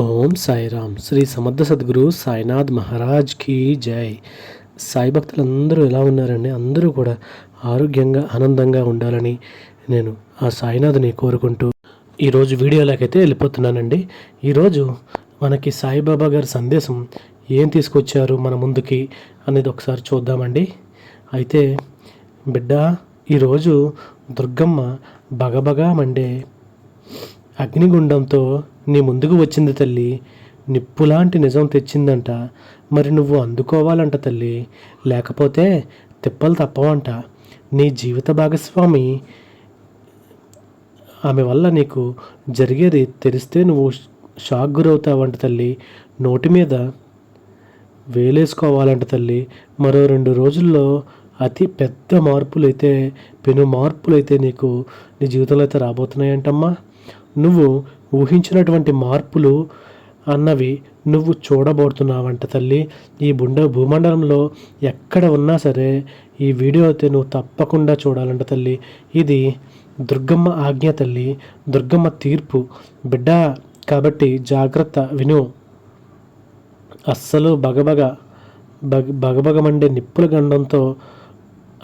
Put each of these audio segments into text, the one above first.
ఓం సాయిరామ్. శ్రీ సమర్థ సద్గురు సాయినాథ్ మహారాజ్కి జై. సాయి భక్తులందరూ ఎలా ఉన్నారండి? అందరూ కూడా ఆరోగ్యంగా ఆనందంగా ఉండాలని నేను ఆ సాయినాథ్ని కోరుకుంటూ ఈరోజు వీడియోలోకైతే వెళ్ళిపోతున్నానండి. ఈరోజు మనకి సాయిబాబా గారి సందేశం ఏం తీసుకొచ్చారు మన ముందుకి అనేది ఒకసారి చూద్దామండి. అయితే బిడ్డ ఈరోజు దుర్గమ్మ బగబగా మండే అగ్నిగుండంతో నీ ముందుకు వచ్చింది తల్లి. నిప్పులాంటి నిజం తెచ్చిందంట. మరి నువ్వు అందుకోవాలంట తల్లి. లేకపోతే తిప్పలు తప్పవంట. నీ జీవిత భాగస్వామి ఆమె వల్ల నీకు జరిగేది తెలిస్తే నువ్వు షాక్ గురవుతావంట తల్లి. నోటి మీద వేలేసుకోవాలంట తల్లి. మరో రెండు రోజుల్లో అతి పెద్ద మార్పులైతే పెను మార్పులైతే నీకు నీ జీవితంలో అయితే రాబోతున్నాయంటమ్మా. నువ్వు ఊహించినటువంటి మార్పులు అన్నవి నువ్వు చూడబోతున్నావంట తల్లి. ఈ బుండ భూమండలంలో ఎక్కడ ఉన్నా సరే ఈ వీడియో అయితే నువ్వు తప్పకుండా చూడాలంట తల్లి. ఇది దుర్గమ్మ ఆజ్ఞ తల్లి. దుర్గమ్మ తీర్పు. బిడ్డ కాబట్టి జాగ్రత్త విను. అస్సలు బగబగ బగ బగబగమండే నిప్పుల గండంతో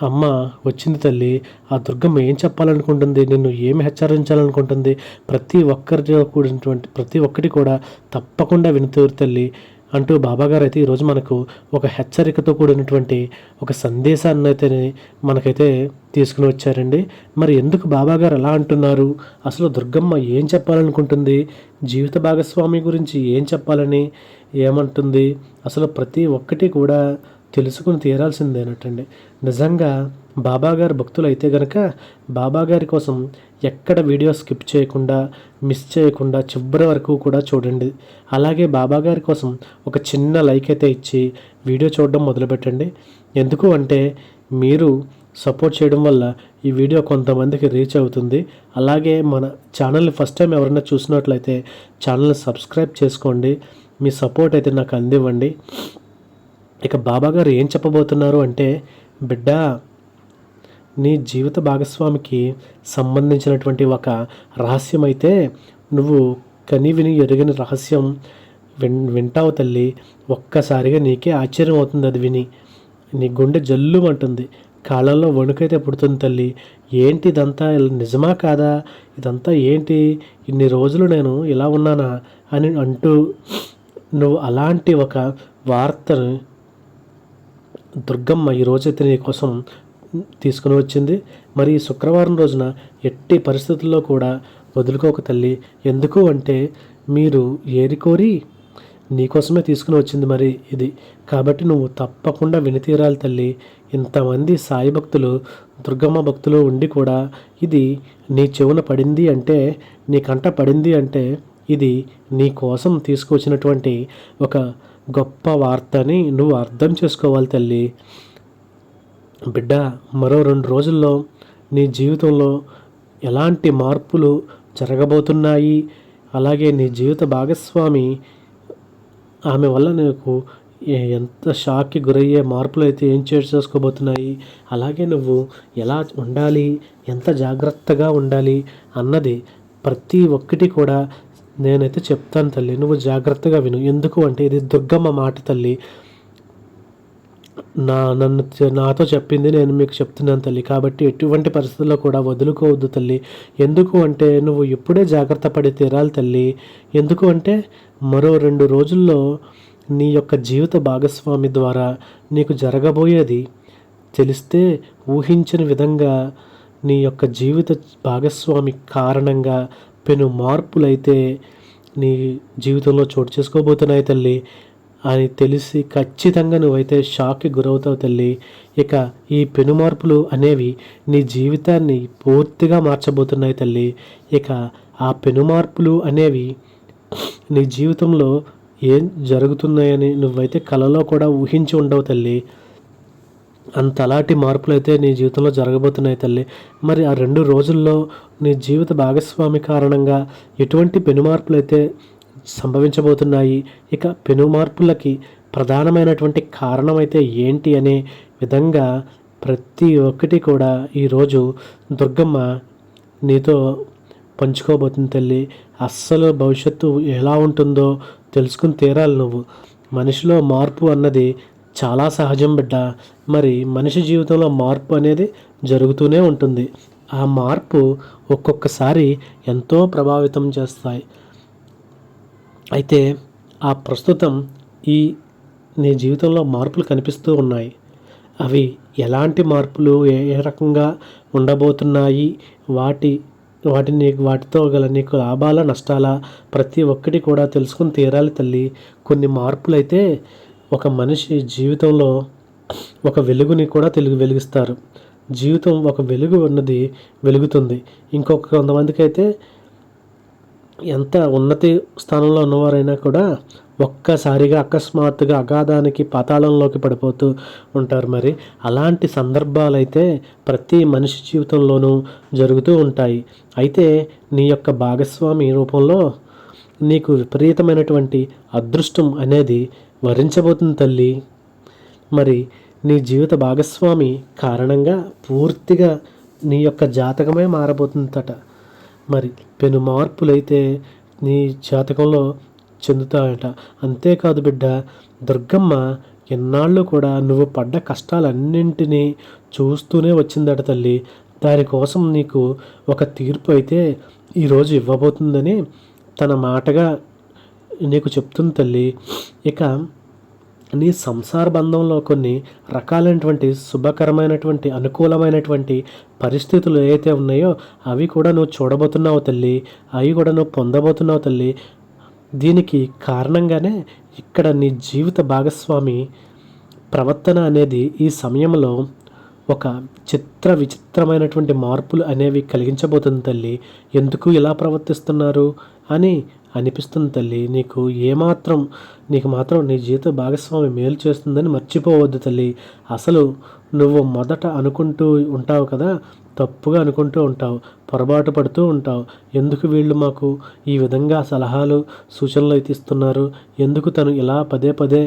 అమ్మ వచ్చింది తల్లి. ఆ దుర్గమ్మ ఏం చెప్పాలనుకుంటుంది? నిన్ను ఏమి హెచ్చరించాలనుకుంటుంది? ప్రతి ఒక్కరితో కూడినటువంటి ప్రతి ఒక్కటి కూడా తప్పకుండా వినుతూరు తల్లి అంటూ బాబాగారు అయితే ఈరోజు మనకు ఒక హెచ్చరికతో కూడినటువంటి ఒక సందేశాన్ని అయితే మనకైతే తీసుకుని వచ్చారండి. మరి ఎందుకు బాబాగారు ఎలా అంటున్నారు? అసలు దుర్గమ్మ ఏం చెప్పాలనుకుంటుంది? జీవిత భాగస్వామి గురించి ఏం చెప్పాలని ఏమంటుంది? అసలు ప్రతి ఒక్కటి కూడా తెలుసుకుని తీరాల్సిందేనటండి. నిజంగా బాబాగారు భక్తులు అయితే గనక బాబాగారి కోసం ఎక్కడ వీడియో స్కిప్ చేయకుండా మిస్ చేయకుండా చివరి వరకు కూడా చూడండి. అలాగే బాబాగారి కోసం ఒక చిన్న లైక్ అయితే ఇచ్చి వీడియో చూడడం మొదలుపెట్టండి. ఎందుకు అంటే మీరు సపోర్ట్ చేయడం వల్ల ఈ వీడియో కొంతమందికి రీచ్ అవుతుంది. అలాగే మన ఛానల్ని ఫస్ట్ టైం ఎవరైనా చూసినట్లయితే ఛానల్ని సబ్స్క్రైబ్ చేసుకోండి. మీ సపోర్ట్ అయితే నాకు అందివ్వండి. ఇక బాబాగారు ఏం చెప్పబోతున్నారు అంటే బిడ్డా నీ జీవిత భాగస్వామికి సంబంధించినటువంటి ఒక రహస్యం అయితే నువ్వు కని విని ఎరుగని రహస్యం విన్ వింటావు తల్లి. ఒక్కసారిగా నీకే ఆశ్చర్యం అవుతుంది అది విని. నీ గుండె జల్లుమంటుంది. కాళ్ళల్లో వణుకైతే పుడుతుంది తల్లి. ఏంటి ఇదంతా? నిజమా కాదా? ఇదంతా ఏంటి? ఇన్ని రోజులు నేను ఇలా ఉన్నానా? అని అంటూ నువ్వు అలాంటి ఒక వార్తను దుర్గమ్మ ఈ రోజైతే నీ కోసం తీసుకుని వచ్చింది. మరి శుక్రవారం రోజున ఎట్టి పరిస్థితుల్లో కూడా వదులుకోక తల్లి. ఎందుకు అంటే మీరు ఏరికోరి నీకోసమే తీసుకుని వచ్చింది మరి ఇది. కాబట్టి నువ్వు తప్పకుండా వినితీరాలి తల్లి. ఇంతమంది సాయి భక్తులు దుర్గమ్మ భక్తులు ఉండి కూడా ఇది నీ చెవున పడింది అంటే నీ కంట పడింది అంటే ఇది నీ కోసం తీసుకొచ్చినటువంటి ఒక గొప్ప వార్తని నువ్వు అర్థం చేసుకోవాలి తల్లి. బిడ్డ మరో రెండు రోజుల్లో నీ జీవితంలో ఎలాంటి మార్పులు జరగబోతున్నాయి? అలాగే నీ జీవిత భాగస్వామి ఆమె వల్ల నీకు ఎంత షాక్కి గురయ్యే మార్పులు అయితే ఏం చేసుకోబోతున్నాయి? అలాగే నువ్వు ఎలా ఉండాలి? ఎంత జాగ్రత్తగా ఉండాలి? అన్నది ప్రతి ఒక్కటి కూడా నేనైతే చెప్తాను తల్లి నువ్వు జాగ్రత్తగా విను. ఎందుకు అంటే ఇది దుర్గమ్మ మాట తల్లి. నా నన్ను నాతో చెప్పింది నేను మీకు చెప్తున్నాను తల్లి. కాబట్టి ఎటువంటి పరిస్థితుల్లో కూడా వదులుకోవద్దు తల్లి. ఎందుకు అంటే నువ్వు ఇప్పుడే జాగ్రత్త పడి తీరాలి తల్లి. ఎందుకు అంటే మరో రెండు రోజుల్లో నీ యొక్క జీవిత భాగస్వామి ద్వారా నీకు జరగబోయేది తెలిస్తే ఊహించిన విధంగా నీ యొక్క జీవిత భాగస్వామి కారణంగా పెను మార్పులైతే నీ జీవితంలో చోటు చేసుకోబోతున్నాయి తల్లి. అని తెలిసి ఖచ్చితంగా నువ్వైతే షాక్కి గురవుతావు తల్లి. ఇక ఈ పెను మార్పులు అనేవి నీ జీవితాన్ని పూర్తిగా మార్చబోతున్నాయి తల్లి. ఇక ఆ పెను మార్పులు అనేవి నీ జీవితంలో ఏం జరుగుతున్నాయని నువ్వైతే కలలో కూడా ఊహించి ఉండవు తల్లి. అంతలాంటి మార్పులు అయితే నీ జీవితంలో జరగబోతున్నాయి తల్లి. మరి ఆ రెండు రోజుల్లో నీ జీవిత భాగస్వామి కారణంగా ఎటువంటి పెను మార్పులు అయితే సంభవించబోతున్నాయి? ఇక పెను మార్పులకి ప్రధానమైనటువంటి కారణం అయితే ఏంటి అనే విధంగా ప్రతి ఒక్కటి కూడా ఈరోజు దుర్గమ్మ నీతో పంచుకోబోతుంది తల్లి. అస్సలు భవిష్యత్తు ఎలా ఉంటుందో తెలుసుకుని తీరాలి నువ్వు. మనిషిలో మార్పు అన్నది చాలా సహజం బిడ్డ. మరి మనిషి జీవితంలో మార్పు అనేది జరుగుతూనే ఉంటుంది. ఆ మార్పు ఒక్కొక్కసారి ఎంతో ప్రభావితం చేస్తాయి. అయితే ఆ ప్రస్తుతం ఈ నీ జీవితంలో మార్పులు కనిపిస్తూ ఉన్నాయి. అవి ఎలాంటి మార్పులు? ఏ రకంగా ఉండబోతున్నాయి? వాటి వాటిని వాటితో గల నీకు లాభాల నష్టాల? ప్రతి ఒక్కటి కూడా తెలుసుకుని తీరాలి తల్లి. కొన్ని మార్పులు అయితే ఒక మనిషి జీవితంలో ఒక వెలుగుని కూడా తెలుగు వెలిగిస్తారు. జీవితం ఒక వెలుగు ఉన్నది వెలుగుతుంది. ఇంకొక కొంతమందికి అయితే ఎంత ఉన్నతి స్థానంలో ఉన్నవారైనా కూడా ఒక్కసారిగా అకస్మాత్తుగా అగాధానికి పాతాళంలోకి పడిపోతూ ఉంటారు మరి. అలాంటి సందర్భాలు అయితే ప్రతి మనిషి జీవితంలోనూ జరుగుతూ ఉంటాయి. అయితే నీ యొక్క భాగస్వామి రూపంలో నీకు విపరీతమైనటువంటి అదృష్టం అనేది వరించబోతుంది తల్లి. మరి నీ జీవిత భాగస్వామి కారణంగా పూర్తిగా నీ యొక్క జాతకమే మారబోతుందట. మరి పెను మార్పులైతే నీ జాతకంలో చెందుతాయట. అంతేకాదు బిడ్డ దుర్గమ్మ ఎన్నాళ్ళు కూడా నువ్వు పడ్డ కష్టాలన్నింటినీ చూస్తూనే వచ్చిందట తల్లి. దానికోసం నీకు ఒక తీర్పు అయితే ఈరోజు ఇవ్వబోతుందని తన మాటగా నీకు చెప్తుంది తల్లి ఇక నీ సంసార బంధంలో కొన్ని రకాలైనటువంటి శుభకరమైనటువంటి అనుకూలమైనటువంటి పరిస్థితులు ఏవైతే ఉన్నాయో అవి కూడా నువ్వు చూడబోతున్నావు తల్లి అవి కూడా నువ్వు పొందబోతున్నావు తల్లి. దీనికి కారణంగానే ఇక్కడ నీ జీవిత భాగస్వామి ప్రవర్తన అనేది ఈ సమయంలో ఒక చిత్ర విచిత్రమైనటువంటి మార్పులు అనేవి కలిగించబోతుంది తల్లి. ఎందుకు ఇలా ప్రవర్తిస్తున్నారు అని అనిపిస్తుంది తల్లి. నీకు ఏమాత్రం నీకు మాత్రం నీ జీవిత భాగస్వామి మేలు చేస్తుందని మర్చిపోవద్దు తల్లి. అసలు నువ్వు మొదట అనుకుంటూ ఉంటావు కదా తప్పుగా అనుకుంటూ ఉంటావు పొరపాటు పడుతూ ఉంటావు. ఎందుకు వీళ్ళు మాకు ఈ విధంగా సలహాలు సూచనలు అయితే ఇస్తున్నారు? ఎందుకు తను ఇలా పదే పదే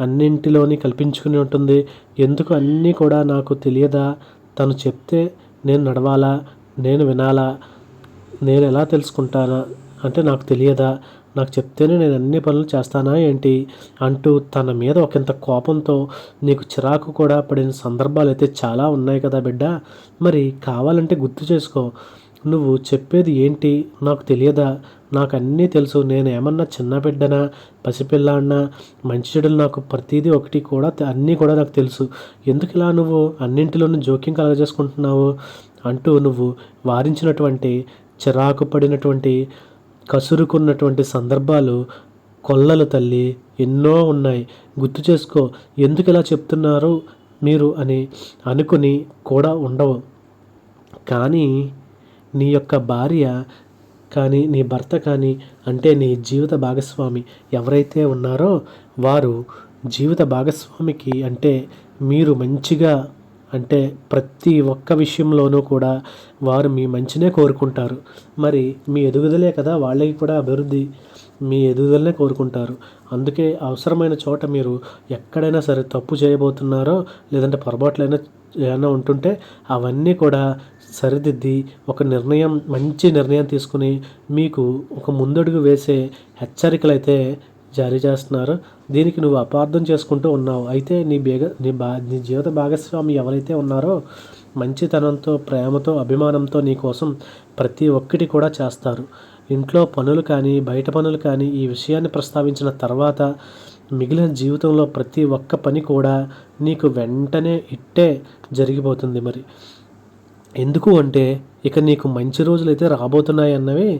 అన్నింటిలోని కల్పించుకుని ఉంటుంది? ఎందుకు అన్నీ కూడా నాకు తెలియదా? తను చెప్తే నేను నడవాలా? నేను వినాలా? నేను ఎలా తెలుసుకుంటానా? అంటే నాకు తెలియదా? నాకు చెప్తేనే నేను అన్ని పనులు చేస్తానా ఏంటి? అంటూ తన మీద ఒకంత కోపంతో నీకు చిరాకు కూడా పడిన సందర్భాలు అయితే చాలా ఉన్నాయి కదా బిడ్డ? మరి కావాలంటే గుర్తు చేసుకో. నువ్వు చెప్పేది ఏంటి? నాకు తెలియదా? నాకు అన్నీ తెలుసు. నేను ఏమన్నా చిన్న బిడ్డనా? పసిపిల్లాడినా? మంచి చెడులు నాకు ప్రతిదీ ఒకటి కూడా అన్నీ కూడా నాకు తెలుసు. ఎందుకు ఇలా నువ్వు అన్నింటిలోనూ జోక్యం కలగజేసుకుంటున్నావు? అంటూ నువ్వు వారించినటువంటి చిరాకు పడినటువంటి కసురుకున్నటువంటి సందర్భాలు కొల్లలు తల్లి ఎన్నో ఉన్నాయి. గుర్తు చేసుకో ఎందుకు ఇలా చెప్తున్నారు మీరు అని అనుకుని కూడా ఉండవు. కానీ నీ యొక్క భార్య కానీ నీ భర్త కానీ అంటే నీ జీవిత భాగస్వామి ఎవరైతే ఉన్నారో వారు జీవిత భాగస్వామికి అంటే మీరు మంచిగా అంటే ప్రతి ఒక్క విషయంలోనూ కూడా వారు మీ మంచినే కోరుకుంటారు. మరి మీ ఎదుగుదలే కదా వాళ్ళకి కూడా అభివృద్ధి మీ ఎదుగుదలనే కోరుకుంటారు. అందుకే అవసరమైన చోట మీరు ఎక్కడైనా సరే తప్పు చేయబోతున్నారో లేదంటే పొరపాట్లైనా ఏమైనా ఉంటుంటే అవన్నీ కూడా సరిదిద్ది ఒక నిర్ణయం మంచి నిర్ణయం తీసుకుని మీకు ఒక ముందడుగు వేసే హెచ్చరికలు అయితే జారీ చేస్తున్నారు. దీనికి నువ్వు అపార్థం చేసుకుంటూ ఉన్నావు. అయితే నీ బేగ నీ బా నీ జీవిత భాగస్వామి ఎవరైతే ఉన్నారో మంచితనంతో ప్రేమతో అభిమానంతో నీ కోసం ప్రతి ఒక్కటి కూడా చేస్తారు. ఇంట్లో పనులు కానీ బయట పనులు కానీ ఈ విషయాన్ని ప్రస్తావించిన తర్వాత మిగిలిన జీవితంలో ప్రతి ఒక్క పని కూడా నీకు వెంటనే ఇట్టే జరిగిపోతుంది మరి. ఎందుకు అంటే ఇక నీకు మంచి రోజులు అయితే రాబోతున్నాయి అన్నవి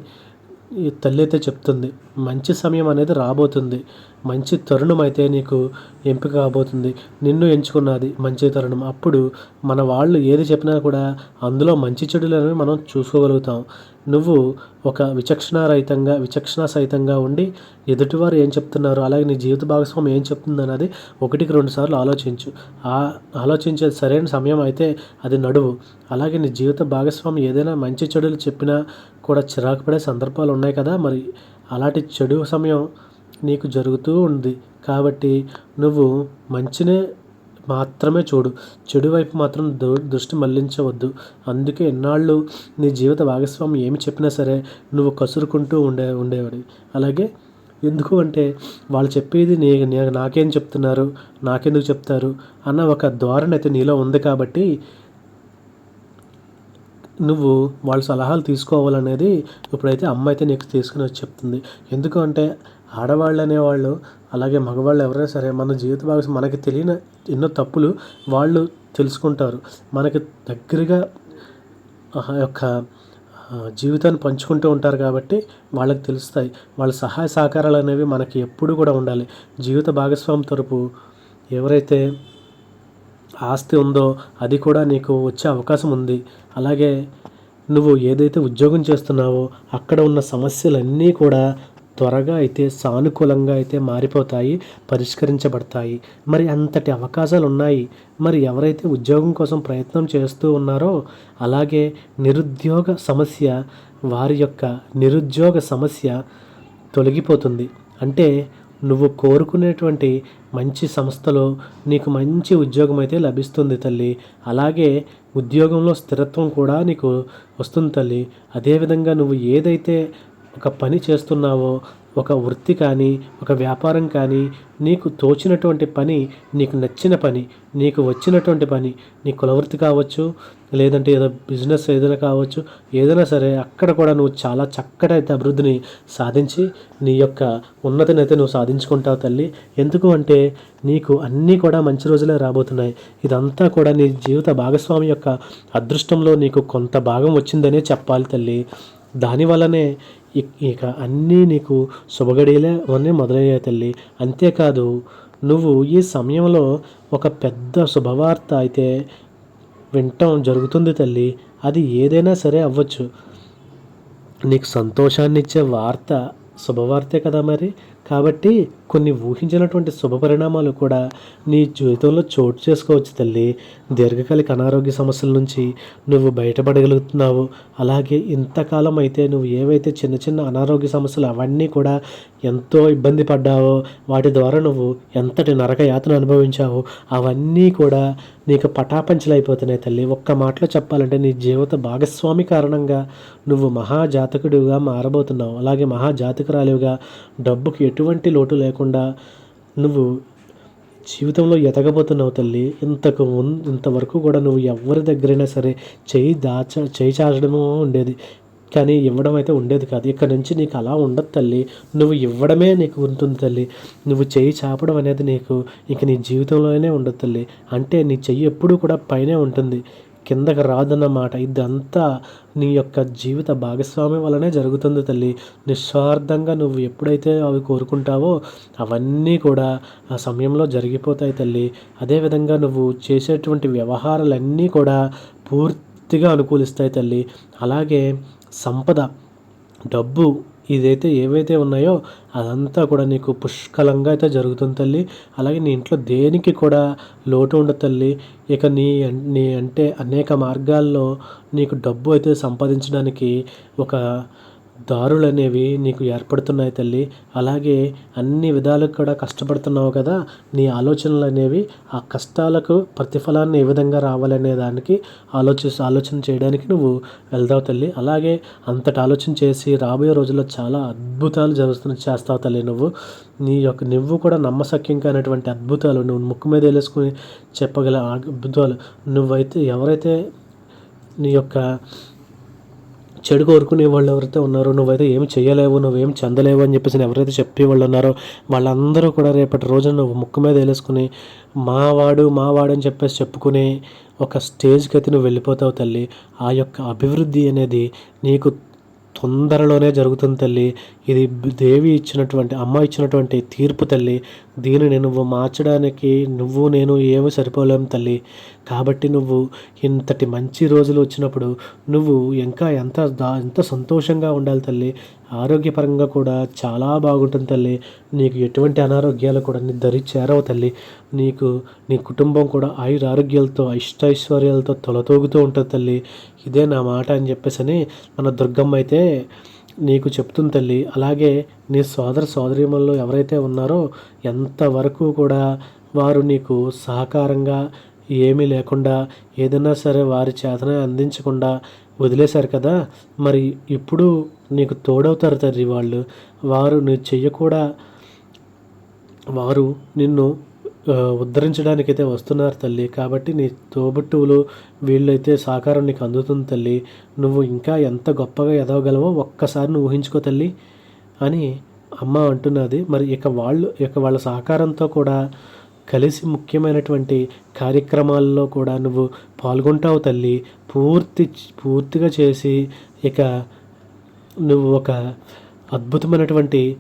ఈ తల్లి అయితే చెప్తుంది మంచి సమయం అనేది రాబోతుంది. మంచి తరుణం అయితే నీకు ఎంపిక కాబోతుంది. నిన్ను ఎంచుకున్నది మంచి తరుణం. అప్పుడు మన వాళ్ళు ఏది చెప్పినా కూడా అందులో మంచి చెడులను మనం చూసుకోగలుగుతాం. నువ్వు ఒక విచక్షణారహితంగా విచక్షణ సహితంగా ఉండి ఎదుటివారు ఏం చెప్తున్నారు అలాగే నీ జీవిత భాగస్వామి ఏం చెప్తుంది అన్నది ఒకటికి రెండు సార్లు ఆలోచించు. ఆ ఆలోచించే సరైన సమయం అయితే అది నడువు. అలాగే నీ జీవిత భాగస్వామి ఏదైనా మంచి చెడులు చెప్పినా కూడా చిరాకు పడే సందర్భాలు ఉన్నాయి కదా మరి అలాంటి చెడు సమయం నీకు జరుగుతూ ఉంది. కాబట్టి నువ్వు మంచినే మాత్రమే చూడు. చెడు వైపు మాత్రం దృష్టి మళ్ళించవద్దు అందుకే ఎన్నాళ్ళు నీ జీవిత భాగస్వామి ఏమి చెప్పినా సరే నువ్వు కసురుకుంటూ ఉండే ఉండేవాడి. అలాగే ఎందుకు అంటే వాళ్ళు చెప్పేది నీ నాకేం చెప్తున్నారు నాకెందుకు చెప్తారు అన్న ఒక ధోరణి అయితే నీలో ఉంది కాబట్టి నువ్వు వాళ్ళ సలహాలు తీసుకోవాలనేది ఇప్పుడైతే అమ్మ అయితే నీకు తీసుకుని వచ్చి చెప్తుంది. ఎందుకు అంటే ఆడవాళ్ళు అనేవాళ్ళు అలాగే మగవాళ్ళు ఎవరైనా సరే మన జీవిత భాగస్వామి మనకి తెలియని ఎన్నో తప్పులు వాళ్ళు తెలుసుకుంటారు. మనకి దగ్గరగా ఆ యొక్క జీవితాన్ని పంచుకుంటూ ఉంటారు కాబట్టి వాళ్ళకి తెలుస్తాయి. వాళ్ళ సహాయ సహకారాలు అనేవి మనకి ఎప్పుడు కూడా ఉండాలి. జీవిత భాగస్వామి తరపు ఎవరైతే ఆస్తి ఉందో అది కూడా నీకు వచ్చే అవకాశం ఉంది. అలాగే నువ్వు ఏదైతే ఉద్యోగం చేస్తున్నావో అక్కడ ఉన్న సమస్యలన్నీ కూడా త్వరగా అయితే సానుకూలంగా అయితే మారిపోతాయి పరిష్కరించబడతాయి. మరి అంతటి అవకాశాలు ఉన్నాయి మరి ఎవరైతే ఉద్యోగం కోసం ప్రయత్నం చేస్తూ ఉన్నారో అలాగే నిరుద్యోగ సమస్య వారి యొక్క నిరుద్యోగ సమస్య తొలగిపోతుంది. అంటే నువ్వు కోరుకునేటువంటి మంచి సంస్థలో నీకు మంచి ఉద్యోగం అయితే లభిస్తుంది తల్లి. అలాగే ఉద్యోగంలో స్థిరత్వం కూడా నీకు వస్తుంది తల్లి. అదేవిధంగా నువ్వు ఏదైతే ఒక పని చేస్తున్నావో ఒక వృత్తి కానీ ఒక వ్యాపారం కానీ నీకు తోచినటువంటి పని నీకు నచ్చిన పని నీకు వచ్చినటువంటి పని నీ కులవృత్తి కావచ్చు లేదంటే ఏదో బిజినెస్ ఏదైనా కావచ్చు ఏదైనా సరే అక్కడ కూడా నువ్వు చాలా చక్కటి అయితే అభివృద్ధిని సాధించి నీ యొక్క ఉన్నతిని అయితే నువ్వు సాధించుకుంటావు తల్లి. ఎందుకు అంటే నీకు అన్నీ కూడా మంచి రోజులే రాబోతున్నాయి. ఇదంతా కూడా నీ జీవిత భాగస్వామి యొక్క అదృష్టంలో నీకు కొంత భాగం వచ్చిందనే చెప్పాలి తల్లి. దానివల్లనే ఇక అన్నీ నీకు శుభగడియలే అన్నీ మొదలయ్యాయి తల్లి. అంతేకాదు నువ్వు ఈ సమయంలో ఒక పెద్ద శుభవార్త అయితే వినటం జరుగుతుంది తల్లి. అది ఏదైనా సరే అవ్వచ్చు. నీకు సంతోషాన్ని ఇచ్చే వార్త శుభవార్తే కదా మరి? కాబట్టి కొన్ని ఊహించినటువంటి శుభ పరిణామాలు కూడా నీ జీవితంలో చోటు చేసుకోవచ్చు తల్లి. దీర్ఘకాలిక అనారోగ్య సమస్యల నుంచి నువ్వు బయటపడగలుగుతున్నావు. అలాగే ఇంతకాలం అయితే నువ్వు ఏవైతే చిన్న చిన్న అనారోగ్య సమస్యలు అవన్నీ కూడా ఎంతో ఇబ్బంది పడ్డావో వాటి ద్వారా నువ్వు ఎంతటి నరక యాతన అనుభవించావో అవన్నీ కూడా నీకు పటాపంచలైపోతున్నాయి తల్లి. ఒక్క మాటలో చెప్పాలంటే నీ జీవిత భాగస్వామి కారణంగా నువ్వు మహాజాతకుడిగా మారబోతున్నావు. అలాగే మహాజాతకురాలివిగా డబ్బుకి ఎటువంటి లోటు లేకుండా నువ్వు జీవితంలో ఎదగబోతున్నావు తల్లి. ఇంతకు ముందు ఇంతవరకు కూడా నువ్వు ఎవరి దగ్గరైనా సరే చేయి దాచ చేయి చాచడము ఉండేది. కానీ ఇవ్వడం అయితే ఉండేది కాదు. ఇక్కడ నుంచి నీకు అలా ఉండదు తల్లి. నువ్వు ఇవ్వడమే నీకు ఉంటుంది తల్లి. నువ్వు చెయ్యి చాపడం అనేది నీకు ఇంక నీ జీవితంలోనే ఉండదు తల్లి. అంటే నీ చెయ్యి ఎప్పుడూ కూడా పైనే ఉంటుంది. కిందకి రాదన్నమాట. ఇదంతా నీ యొక్క జీవిత భాగస్వామి వలనే జరుగుతుంది తల్లి. నిస్వార్థంగా నువ్వు ఎప్పుడైతే అవి కోరుకుంటావో అవన్నీ కూడా ఆ సమయంలో జరిగిపోతాయి తల్లి. అదేవిధంగా నువ్వు చేసేటువంటి వ్యవహారాలన్నీ కూడా పూర్తిగా అనుకూలిస్తాయి తల్లి. అలాగే సంపద డబ్బు ఇదైతే ఏవైతే ఉన్నాయో అదంతా కూడా నీకు పుష్కలంగా అయితే జరుగుతుంది తల్లి. అలాగే నీ ఇంట్లో దేనికి కూడా లోటు ఉండదు తల్లి. ఇక నీ నీ అంటే అనేక మార్గాల్లో నీకు డబ్బు అయితే సంపాదించడానికి ఒక దారులు అనేవి నీకు ఏర్పడుతున్నాయి తల్లి. అలాగే అన్ని విధాలకు కూడా కష్టపడుతున్నావు కదా. నీ ఆలోచనలు అనేవి ఆ కష్టాలకు ప్రతిఫలాన్ని ఏ విధంగా రావాలనే దానికి ఆలోచి ఆలోచన చేయడానికి నువ్వు వెళ్తావు తల్లి. అలాగే అంతటి ఆలోచన చేసి రాబోయే రోజుల్లో చాలా అద్భుతాలు జరుగుతున్న చేస్తావు తల్లి నువ్వు. నీ యొక్క నువ్వు కూడా నమ్మశక్యం కానటువంటి అద్భుతాలు నువ్వు ముక్కు మీద వేలేసుకుని చెప్పగల అద్భుతాలు. నువ్వైతే ఎవరైతే నీ యొక్క చెడు కోరుకునే వాళ్ళు ఎవరైతే ఉన్నారో నువ్వైతే ఏమి చేయలేవు నువ్వేం చెందలేవు అని చెప్పేసి ఎవరైతే చెప్పే వాళ్ళు ఉన్నారో వాళ్ళందరూ కూడా రేపటి రోజున నువ్వు ముక్కు మీద వేలేసుకుని మావాడు మావాడు అని చెప్పేసి చెప్పుకునే ఒక స్టేజ్కి అయితే నువ్వు వెళ్ళిపోతావు తల్లి. ఆ యొక్క అభివృద్ధి అనేది నీకు తొందరలోనే జరుగుతుంది తల్లి. ఇది దేవి ఇచ్చినటువంటి అమ్మ ఇచ్చినటువంటి తీర్పు తల్లి. దీనిని నువ్వు మార్చడానికి నువ్వు నేను ఏమి సరిపోలేం తల్లి. కాబట్టి నువ్వు ఇంతటి మంచి రోజులు వచ్చినప్పుడు నువ్వు ఇంకా ఎంత దా ఎంత సంతోషంగా ఉండాలి తల్లి. ఆరోగ్యపరంగా కూడా చాలా బాగుంటుంది తల్లి. నీకు ఎటువంటి అనారోగ్యాలు కూడా నీ దరి చేరవు తల్లి. నీకు నీ కుటుంబం కూడా ఆయుర ఆరోగ్యాలతో అష్టైశ్వర్యాలతో తొలతూగుతూ ఉంటుంది తల్లి. ఇదే నా మాట అని చెప్పేసి అని మన దుర్గమ్మ అయితే నీకు చెప్తుంది తల్లి. అలాగే నీ సోదర సోదరీమణులు ఎవరైతే ఉన్నారో ఎంతవరకు కూడా వారు నీకు సహకారంగా ఏమీ లేకుండా ఏదైనా సరే వారి చేతన అందించకుండా వదిలేశారు కదా? మరి ఇప్పుడు నీకు తోడవుతారు తల్లి వాళ్ళు. వారు నీ చెయ్య కూడా వారు నిన్ను ఉద్ధరించడానికైతే వస్తున్నారు తల్లి. కాబట్టి నీ తోబుట్టువులు వీళ్ళైతే సహకారం నీకు అందుతుంది తల్లి. నువ్వు ఇంకా ఎంత గొప్పగా ఎదవగలవో ఒక్కసారి నువ్వు ఊహించుకో తల్లి అని అమ్మ అంటున్నది. మరి ఇక వాళ్ళు ఇక వాళ్ళ సహకారంతో కూడా కలిసి ముఖ్యమైనటువంటి కార్యక్రమాల్లో కూడా నువ్వు పాల్గొంటావు తల్లి. పూర్తి పూర్తిగా చేసి ఇక నువ్వు ఒక అద్భుతమైనటువంటి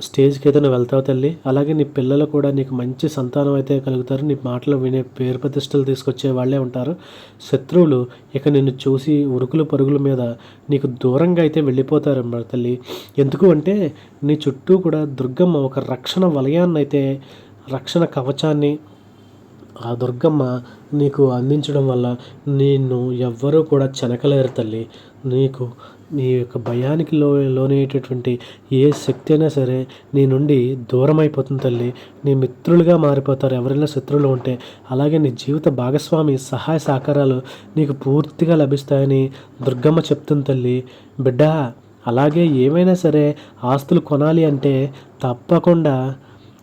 స్టేజ్కి అయితే నువ్వు వెళ్తావు తల్లి. అలాగే నీ పిల్లలు కూడా నీకు మంచి సంతానం అయితే కలుగుతారు. నీ మాటలు వినే పేరు ప్రతిష్టలు తీసుకొచ్చే వాళ్ళే ఉంటారు. శత్రువులు ఇక నిన్ను చూసి ఉరుకులు పరుగుల మీద నీకు దూరంగా అయితే వెళ్ళిపోతారు తల్లి. ఎందుకు అంటే నీ చుట్టూ కూడా దుర్గమ్మ ఒక రక్షణ వలయాన్ని అయితే రక్షణ కవచాన్ని ఆ దుర్గమ్మ నీకు అందించడం వల్ల నిన్ను ఎవ్వరూ కూడా చెనకలేరు తల్లి. నీకు నీ యొక్క భయానికి లో లోనేటటువంటి ఏ శక్తి అయినా సరే నీ నుండి దూరం అయిపోతుంది తల్లి. నీ మిత్రులుగా మారిపోతారు. ఎవరైనా శత్రువులు ఉంటే అలాగే నీ జీవిత భాగస్వామి సహాయ సహకారాలు నీకు పూర్తిగా లభిస్తాయని దుర్గమ్మ చెప్తుంది తల్లి. బిడ్డ అలాగే ఏమైనా సరే ఆస్తులు కొనాలి అంటే తప్పకుండా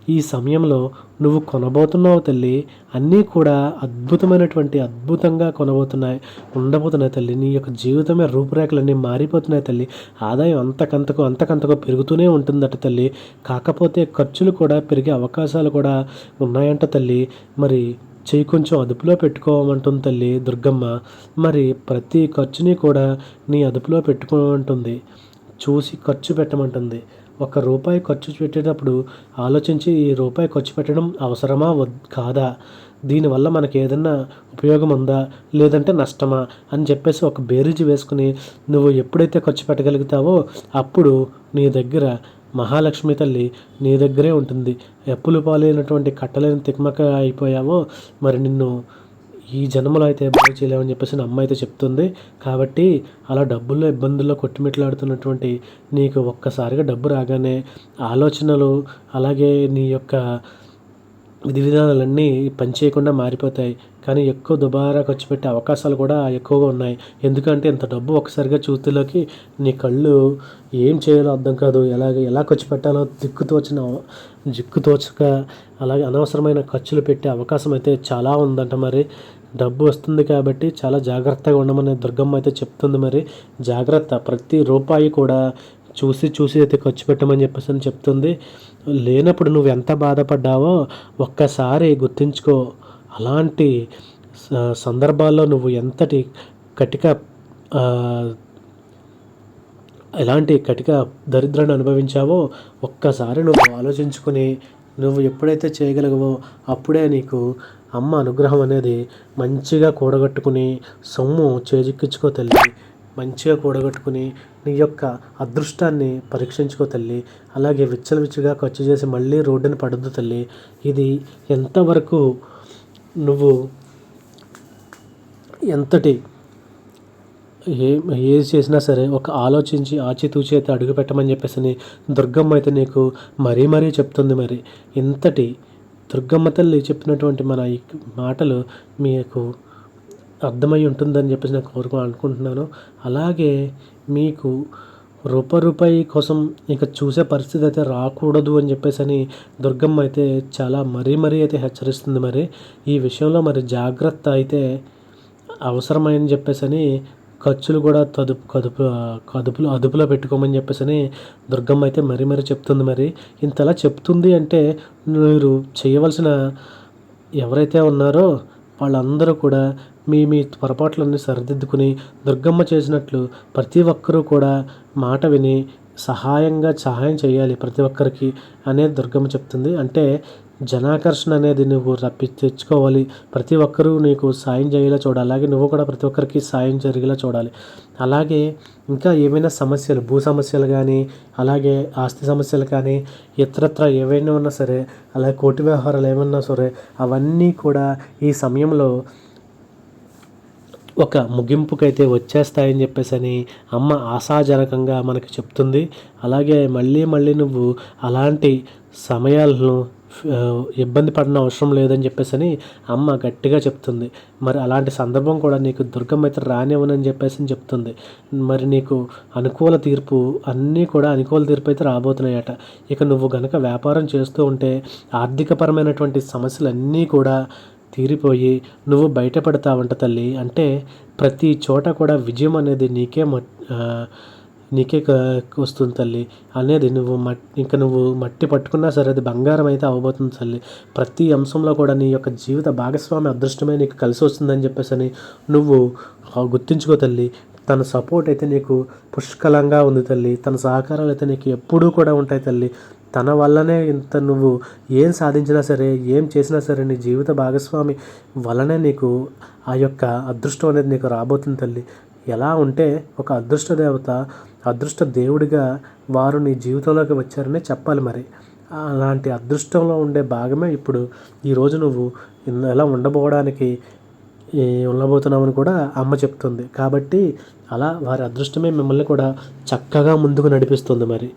ఈ సమయంలో నువ్వు కొనబోతున్నావు తల్లి. అన్నీ కూడా అద్భుతమైనటువంటి అద్భుతంగా కొనబోతున్నాయి. ఉండబోతున్నాయి తల్లి. నీ యొక్క జీవితమే రూపురేఖలన్నీ మారిపోతున్నాయి తల్లి. ఆదాయం అంతకంతకు అంతకంతకు పెరుగుతూనే ఉంటుందట తల్లి. కాకపోతే ఖర్చులు కూడా పెరిగే అవకాశాలు కూడా ఉన్నాయంట తల్లి. మరి చెయ్యి కొంచెం అదుపులో పెట్టుకోమంటుంది తల్లి దుర్గమ్మ. మరి ప్రతి ఖర్చుని కూడా నీ అదుపులో పెట్టుకోమంటుంది చూసి ఖర్చు పెట్టమంటుంది. ఒక రూపాయి ఖర్చు పెట్టేటప్పుడు ఆలోచించి ఈ రూపాయి ఖర్చు పెట్టడం అవసరమా? వద్ కాదా? దీనివల్ల మనకి ఏదన్నా ఉపయోగం ఉందా లేదంటే నష్టమా? అని చెప్పేసి ఒక బేరీజు వేసుకుని నువ్వు ఎప్పుడైతే ఖర్చు పెట్టగలుగుతావో అప్పుడు నీ దగ్గర మహాలక్ష్మి తల్లి నీ దగ్గరే ఉంటుంది. ఎప్పులు పాలైనటువంటి కట్టలేని తిక్మక అయిపోయావో మరి నిన్ను ఈ జన్మలో అయితే బాగు చేయలేమని చెప్పేసి నా అమ్మ అయితే చెప్తుంది. కాబట్టి అలా డబ్బుల్లో ఇబ్బందుల్లో కొట్టుమిట్లాడుతున్నటువంటి నీకు ఒక్కసారిగా డబ్బు రాగానే ఆలోచనలు అలాగే నీ యొక్క విధి విధానాలన్నీ పనిచేయకుండా మారిపోతాయి. కానీ ఎక్కువ దుబారా ఖర్చు పెట్టే అవకాశాలు కూడా ఎక్కువగా ఉన్నాయి. ఎందుకంటే ఇంత డబ్బు ఒకసారిగా చూతులోకి నీ కళ్ళు ఏం చేయాలో అర్థం కాదు. ఎలాగ ఎలా ఖర్చు పెట్టాలో దిక్కుతోచిన జిక్కు తోచక అలాగే అనవసరమైన ఖర్చులు పెట్టే అవకాశం అయితే చాలా ఉందంట మరి. డబ్బు వస్తుంది కాబట్టి చాలా జాగ్రత్తగా ఉండమని దుర్గమ్మ అయితే చెప్తుంది మరి. జాగ్రత్త. ప్రతి రూపాయి కూడా చూసి చూసి అయితే ఖర్చు పెట్టమని చెప్పేసి అని చెప్తుంది. లేనప్పుడు నువ్వు ఎంత బాధపడ్డావో ఒక్కసారి గుర్తించుకో. అలాంటి స- సందర్భాల్లో నువ్వు ఎంతటి కటిక ఎలాంటి కటిక దరిద్రాన్ని అనుభవించావో ఒక్కసారి నువ్వు ఆలోచించుకుని నువ్వు ఎప్పుడైతే చేయగలవో అప్పుడే నీకు అమ్మ అనుగ్రహం అనేది మంచిగా కూడగట్టుకుని సొమ్ము చేజిక్కించుకో తల్లి. మంచిగా కూడగట్టుకుని నీ యొక్క అదృష్టాన్ని పరీక్షించుకో తల్లి. అలాగే విచ్చలవిచ్చిగా ఖర్చు చేసి మళ్ళీ రోడ్డుని పడద్దు తల్లి. ఇది ఎంతవరకు నువ్వు ఎంతటి ఏ ఏది చేసినా సరే ఒక ఆలోచించి ఆచితూచి అయితే అడుగు పెట్టమని చెప్పేసి దుర్గమ్మ అయితే నీకు మరీ మరీ చెప్తుంది మరి. ఇంతటి దుర్గమ్మ తల్లి చెప్పినటువంటి మన ఈ మాటలు మీకు అర్థమై ఉంటుందని చెప్పేసి నేను కోరుకు అనుకుంటున్నాను. అలాగే మీకు రూప రూపాయి కోసం ఇక చూసే పరిస్థితి అయితే రాకూడదు అని చెప్పేసి అని దుర్గమ్మ అయితే చాలా మరీ మరీ అయితే హెచ్చరిస్తుంది మరి. ఈ విషయంలో మరి జాగ్రత్త అయితే అవసరమని చెప్పేసి అని ఖర్చులు కూడా తదుపు కదుపు కదుపులో అదుపులో పెట్టుకోమని చెప్పేసి అని దుర్గమ్మ అయితే మరీ మరీ చెప్తుంది మరి. ఇంతలా చెప్తుంది అంటే మీరు చేయవలసిన ఎవరైతే ఉన్నారో వాళ్ళందరూ కూడా మీ మీ పొరపాట్లన్నీ సరిదిద్దుకుని దుర్గమ్మ చేసినట్లు ప్రతి ఒక్కరూ కూడా మాట విని సహాయంగా సహాయం చేయాలి ప్రతి ఒక్కరికి అనేది దుర్గమ్మ చెప్తుంది. అంటే జనాకర్షణ అనేది నువ్వు రప్పి తెచ్చుకోవాలి. ప్రతి ఒక్కరూ నీకు సాయం చేయేలా చూడాలి. అలాగే నువ్వు కూడా ప్రతి ఒక్కరికి సాయం జరిగేలా చూడాలి. అలాగే ఇంకా ఏమైనా సమస్యలు భూ సమస్యలు కానీ అలాగే ఆస్తి సమస్యలు కానీ ఇతరత్ర ఏవైనా ఉన్నా సరే అలాగే కోటి వ్యవహారాలు ఏమన్నా సరే అవన్నీ కూడా ఈ సమయంలో ఒక ముగింపుకైతే వచ్చేస్తాయని చెప్పేసి అని అమ్మ ఆశాజనకంగా మనకి చెప్తుంది. అలాగే మళ్ళీ మళ్ళీ నువ్వు అలాంటి సమయాలను ఇబ్బంది పడిన అవసరం లేదని చెప్పేసి అని అమ్మ గట్టిగా చెప్తుంది. మరి అలాంటి సందర్భం కూడా నీకు దుర్గం అయితే రానివ్వనని చెప్పేసి అని చెప్తుంది. మరి నీకు అనుకూల తీర్పు అన్నీ కూడా అనుకూల తీర్పు అయితే రాబోతున్నాయట. ఇక నువ్వు గనక వ్యాపారం చేస్తూ ఉంటే ఆర్థికపరమైనటువంటి సమస్యలన్నీ కూడా తీరిపోయి నువ్వు బయటపడతావంట తల్లి. అంటే ప్రతి చోట కూడా విజయం అనేది నీకే మొ నీకే వస్తుంది తల్లి. అనేది నువ్వు మట్టి ఇంకా నువ్వు మట్టి పట్టుకున్నా సరే అది బంగారం అయితే అవ్వబోతుంది తల్లి. ప్రతి అంశంలో కూడా నీ యొక్క జీవిత భాగస్వామి అదృష్టమే నీకు కలిసి వస్తుందని చెప్పేసి అని నువ్వు గుర్తించుకో తల్లి. తన సపోర్ట్ అయితే నీకు పుష్కలంగా ఉంది తల్లి. తన సహకారాలు అయితే నీకు ఎప్పుడూ కూడా ఉంటాయి తల్లి. తన వల్లనే ఇంత నువ్వు ఏం సాధించినా సరే ఏం చేసినా సరే నీ జీవిత భాగస్వామి వలనే నీకు ఆ యొక్క అదృష్టం అనేది నీకు రాబోతుంది తల్లి. ఎలా ఉంటే ఒక అదృష్ట దేవత అదృష్ట దేవుడిగా వారు నీ జీవితంలోకి వచ్చారనే చెప్పాలి మరి. అలాంటి అదృష్టంలో ఉండే భాగమే ఇప్పుడు ఈరోజు నువ్వు ఎలా ఉండబోవడానికి ఉండబోతున్నావని ఉండబోతున్నామని కూడా అమ్మ చెప్తుంది. కాబట్టి అలా వారి అదృష్టమే మిమ్మల్ని కూడా చక్కగా ముందుకు నడిపిస్తుంది మరి.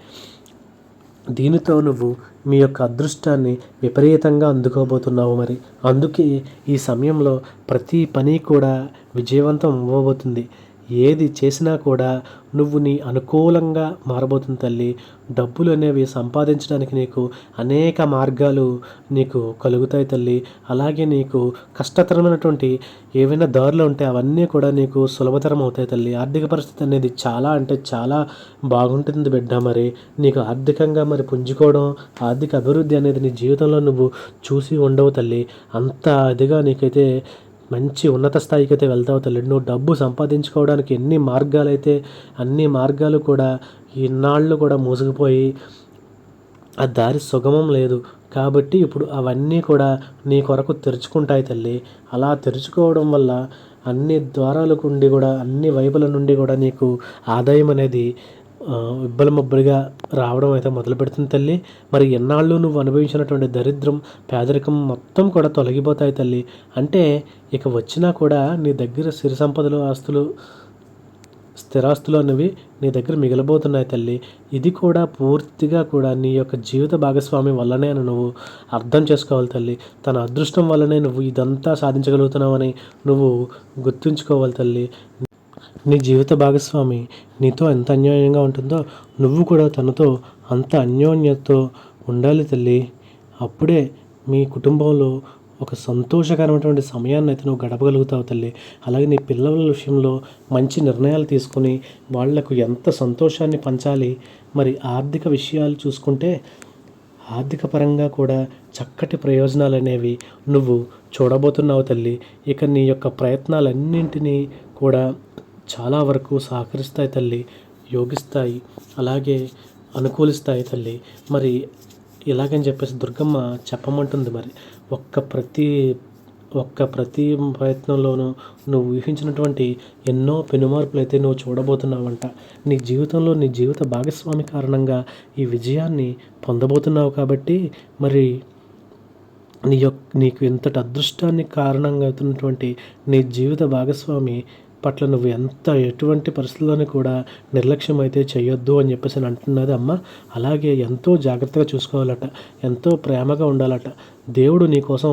దీనితో నువ్వు మీ యొక్క అదృష్టాన్ని విపరీతంగా అందుకోబోతున్నావు మరి. అందుకే ఈ సమయంలో ప్రతి పని కూడా విజయవంతం అవ్వబోతుంది. ఏది చేసినా కూడా నువ్వు నీ అనుకూలంగా మారబోతుంది తల్లి. డబ్బులు అనేవి సంపాదించడానికి నీకు అనేక మార్గాలు నీకు కలుగుతాయి తల్లి. అలాగే నీకు కష్టతరమైనటువంటి ఏవైనా దారులు ఉంటే అవన్నీ కూడా నీకు సులభతరం అవుతాయి తల్లి. ఆర్థిక పరిస్థితి అనేది చాలా అంటే చాలా బాగుంటుంది బిడ్డ మరి. నీకు ఆర్థికంగా మరి పుంజుకోవడం ఆర్థిక అభివృద్ధి అనేది నీ జీవితంలో నువ్వు చూసి ఉండవు తల్లి. అంత అదిగా నీకైతే మంచి ఉన్నత స్థాయికి అయితే వెళ్తావు తల్లి. నువ్వు డబ్బు సంపాదించుకోవడానికి ఎన్ని మార్గాలు అయితే అన్ని మార్గాలు కూడా ఇన్నాళ్ళు కూడా మూసుకుపోయి ఆ దారి సుగమం లేదు. కాబట్టి ఇప్పుడు అవన్నీ కూడా నీ కొరకు తెరుచుకుంటాయి తల్లి. అలా తెరుచుకోవడం వల్ల అన్ని ద్వారాలకు ఉండి కూడా అన్ని వైపుల నుండి కూడా నీకు ఆదాయం అనేది ఇబ్బలు ముబ్బలుగా రావడం అయితే మొదలు పెడుతుంది తల్లి. మరి ఎన్నాళ్ళు నువ్వు అనుభవించినటువంటి దరిద్రం పేదరికం మొత్తం కూడా తొలగిపోతాయి తల్లి. అంటే ఇక వచ్చినా కూడా నీ దగ్గర సిరి సంపదలు ఆస్తులు స్థిరాస్తులు అనేవి నీ దగ్గర మిగిలిపోతున్నాయి తల్లి. ఇది కూడా పూర్తిగా కూడా నీ యొక్క జీవిత భాగస్వామి వల్లనే అని నువ్వు అర్థం చేసుకోవాలి తల్లి. తన అదృష్టం వల్లనే నువ్వు ఇదంతా సాధించగలుగుతున్నావని నువ్వు గుర్తుంచుకోవాలి తల్లి. నీ జీవిత భాగస్వామి నీతో ఎంత అన్యోన్యంగా ఉంటుందో నువ్వు కూడా తనతో అంత అన్యోన్యతతో ఉండాలి తల్లి. అప్పుడే మీ కుటుంబంలో ఒక సంతోషకరమైనటువంటి సమయాన్ని అయితే నువ్వు గడపగలుగుతావు తల్లి. అలాగే నీ పిల్లల విషయంలో మంచి నిర్ణయాలు తీసుకొని వాళ్ళకు ఎంత సంతోషాన్ని పంచాలి. మరి ఆర్థిక విషయాలు చూసుకుంటే ఆర్థిక పరంగా కూడా చక్కటి ప్రయోజనాలు అనేవి నువ్వు చూడబోతున్నావు తల్లి. ఇక నీ యొక్క ప్రయత్నాలన్నింటినీ కూడా చాలా వరకు సహకరిస్తాయి తల్లి యోగిస్తాయి అలాగే అనుకూలిస్తాయి తల్లి. మరి ఇలాగని చెప్పేసి దుర్గమ్మ చెప్పమంటుంది మరి. ఒక్క ప్రతి ఒక్క ప్రతి ప్రయత్నంలోనూ నువ్వు ఊహించినటువంటి ఎన్నో పెనుమార్పులు అయితే నువ్వు చూడబోతున్నావంట. నీ జీవితంలో నీ జీవిత భాగస్వామి కారణంగా ఈ విజయాన్ని పొందబోతున్నావు కాబట్టి మరి నీ యొక్క నీకు ఇంతటి అదృష్టానికి కారణంగా అవుతున్నటువంటి నీ జీవిత భాగస్వామి పట్ల నువ్వు ఎంత ఎటువంటి పరిస్థితుల్లోనూ కూడా నిర్లక్ష్యం అయితే చేయొద్దు అని చెప్పేసి అని అంటున్నది అమ్మ. అలాగే ఎంతో జాగ్రత్తగా చూసుకోవాలట ఎంతో ప్రేమగా ఉండాలట. దేవుడు నీ కోసం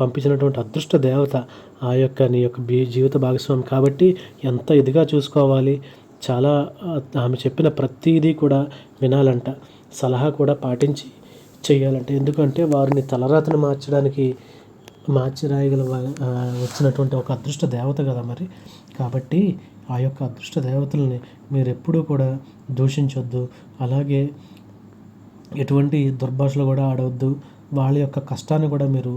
పంపించినటువంటి అదృష్ట దేవత ఆ యొక్క నీ యొక్క జీవిత భాగస్వామి కాబట్టి ఎంత ఇదిగా చూసుకోవాలి. చాలా ఆమె చెప్పిన ప్రతిదీ కూడా వినాలంట సలహా కూడా పాటించి చేయాలంట ఎందుకంటే వారిని తలరాతను మార్చడానికి మార్చి రాయగల వచ్చినటువంటి ఒక అదృష్ట దేవత కదా మరి. కాబట్టి ఆ యొక్క అదృష్ట దేవతల్ని మీరు ఎప్పుడూ కూడా దూషించొద్దు. అలాగే ఎటువంటి దుర్భాషలు కూడా ఆడవద్దు. వాళ్ళ యొక్క కష్టాన్ని కూడా మీరు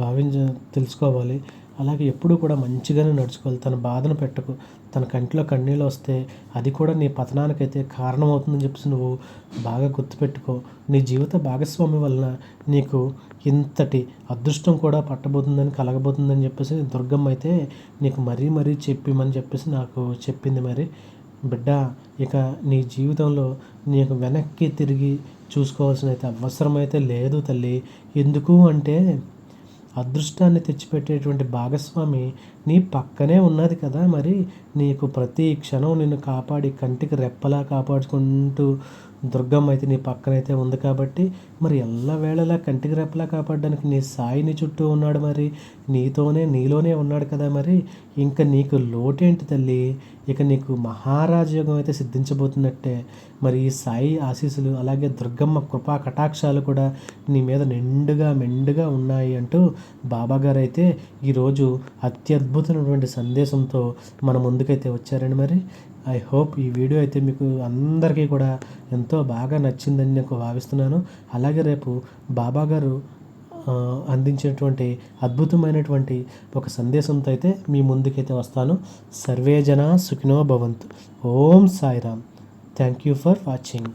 భావించ తెలుసుకోవాలి. అలాగే ఎప్పుడూ కూడా మంచిగానే నడుచుకోవాలి. తన బాధను పెట్టకు. తన కంటిలో కన్నీళ్ళు వస్తే అది కూడా నీ పతనానికైతే కారణమవుతుందని చెప్పేసి నువ్వు బాగా గుర్తుపెట్టుకో. నీ జీవిత భాగస్వామి వలన నీకు ఇంతటి అదృష్టం కూడా పట్టబోతుందని కలగబోతుందని చెప్పేసి దుర్గమ్మ అయితే నీకు మరీ మరీ చెప్పిమని చెప్పేసి నాకు చెప్పింది మరి. బిడ్డ ఇక నీ జీవితంలో నీకు వెనక్కి తిరిగి చూసుకోవాల్సిన అయితే అవసరమైతే లేదు తల్లి. ఎందుకు అంటే అదృష్టాన్ని తెచ్చిపెట్టేటువంటి భాగస్వామి నీ పక్కనే ఉన్నది కదా మరి. నీకు ప్రతి క్షణం నిన్ను కాపాడి కంటికి రెప్పలా కాపాడుకుంటూ దుర్గమ్మ అయితే నీ పక్కనైతే ఉంది కాబట్టి మరి ఎల్లవేళలా కంటికి రెప్పలా కాపాడడానికి నీ సాయి నీ చుట్టూ ఉన్నాడు మరి. నీతోనే నీలోనే ఉన్నాడు కదా మరి. ఇంకా నీకు లోటేంటి తల్లి? ఇక నీకు మహారాజయోగం అయితే సిద్ధించబోతున్నట్టే. మరి ఈ సాయి ఆశీస్సులు అలాగే దుర్గమ్మ కృపా కటాక్షాలు కూడా నీ మీద నిండుగా మెండుగా ఉన్నాయి అంటూ బాబాగారు అయితే ఈరోజు అద్భుతమైనటువంటి సందేశంతో మన ముందుకైతే వచ్చారండి మరి. ఐ హోప్ ఈ వీడియో అయితే మీకు అందరికీ కూడా ఎంతో బాగా నచ్చిందని నేను భావిస్తున్నాను. అలాగే రేపు బాబా గారు ఆ, అందించినటువంటి అద్భుతమైనటువంటి ఒక సందేశంతో అయితే మీ ముందుకైతే వస్తాను. సర్వే జన సుఖినో భవంతు. ఓం Sairam. Thank you for watching